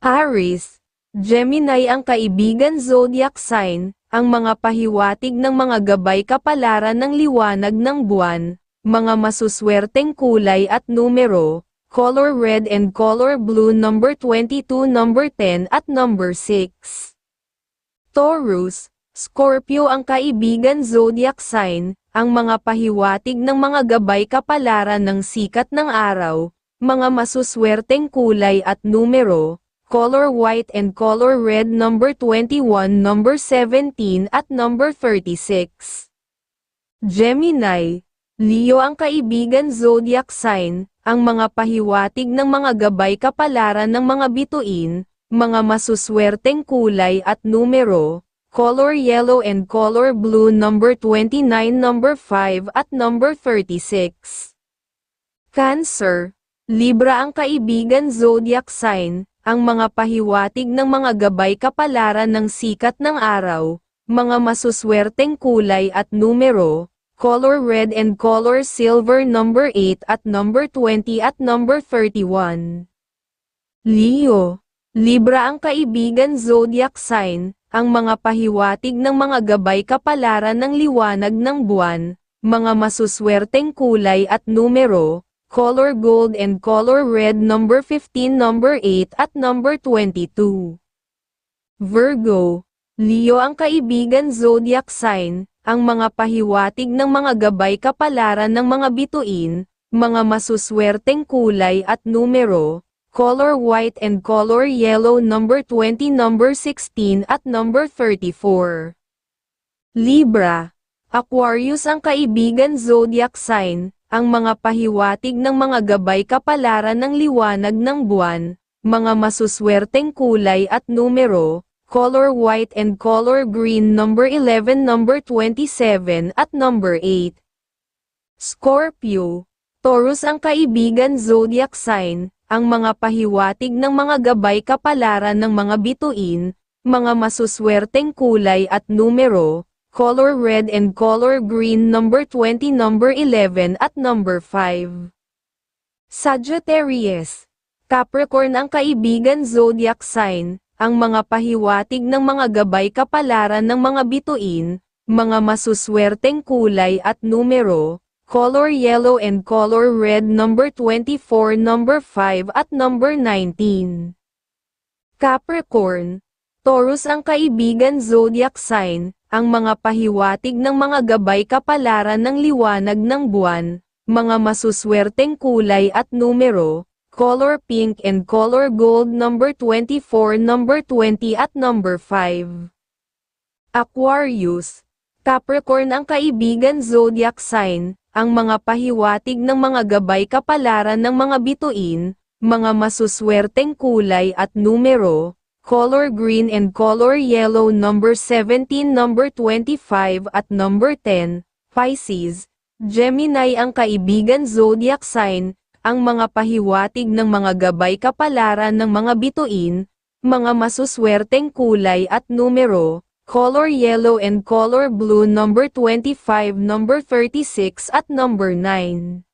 Aries, Gemini ang kaibigan zodiac sign, ang mga pahiwatig ng mga gabay kapalaran ng liwanag ng buwan, mga masuswerteng kulay at numero, color red and color blue number 22 number 10 at number 6. Taurus, Scorpio ang kaibigan zodiac sign, ang mga pahiwatig ng mga gabay kapalaran ng sikat ng araw, mga masuswerteng kulay at numero, color white and color red number 21 number 17 at number 36. Gemini, Leo ang kaibigan zodiac sign, ang mga pahiwatig ng mga gabay kapalaran ng mga bituin, mga masuswerteng kulay at numero, color yellow and color blue number 29 number 5 at number 36. Cancer, Libra ang kaibigan zodiac sign, ang mga pahiwatig ng mga gabay kapalaran ng sikat ng araw, mga masuswerteng kulay at numero, color red and color silver number 8 at number 20 at number 31. Leo, Libra ang kaibigan zodiac sign, ang mga pahiwatig ng mga gabay kapalaran ng liwanag ng buwan, mga masuswerteng kulay at numero, color gold and color red number 15 number 8 at number 22. Virgo, Leo ang kaibigan zodiac sign, ang mga pahiwatig ng mga gabay kapalaran ng mga bituin, mga masuswerteng kulay at numero, color white and color yellow number 20 number 16 at number 34. Libra, Aquarius ang kaibigan zodiac sign, ang mga pahiwatig ng mga gabay kapalaran ng liwanag ng buwan, mga masuswerteng kulay at numero, color white and color green number 11 number 27 at number 8. Scorpio, Taurus ang kaibigan zodiac sign, ang mga pahiwatig ng mga gabay kapalaran ng mga bituin, mga masuswerteng kulay at numero, color red and color green number 20 number 11 at number 5. Sagittarius, Capricorn ang kaibigan zodiac sign, ang mga pahiwatig ng mga gabay kapalaran ng mga bituin, mga masuswerteng kulay at numero, color yellow and color red number 24 number 5 at number 19. Capricorn, Taurus ang kaibigan zodiac sign, ang mga pahiwatig ng mga gabay kapalaran ng liwanag ng buwan, mga masuswerteng kulay at numero, color pink and color gold number 24 number 20 at number 5. Aquarius, Capricorn ang kaibigan zodiac sign, ang mga pahiwatig ng mga gabay kapalaran ng mga bituin, mga masuswerteng kulay at numero, color green and color yellow number 17 number 25 at number 10, Pisces, Gemini ang kaibigan zodiac sign, ang mga pahiwatig ng mga gabay kapalaran ng mga bituin, mga masuswerteng kulay at numero, color yellow and color blue number 25 number 36 at number 9.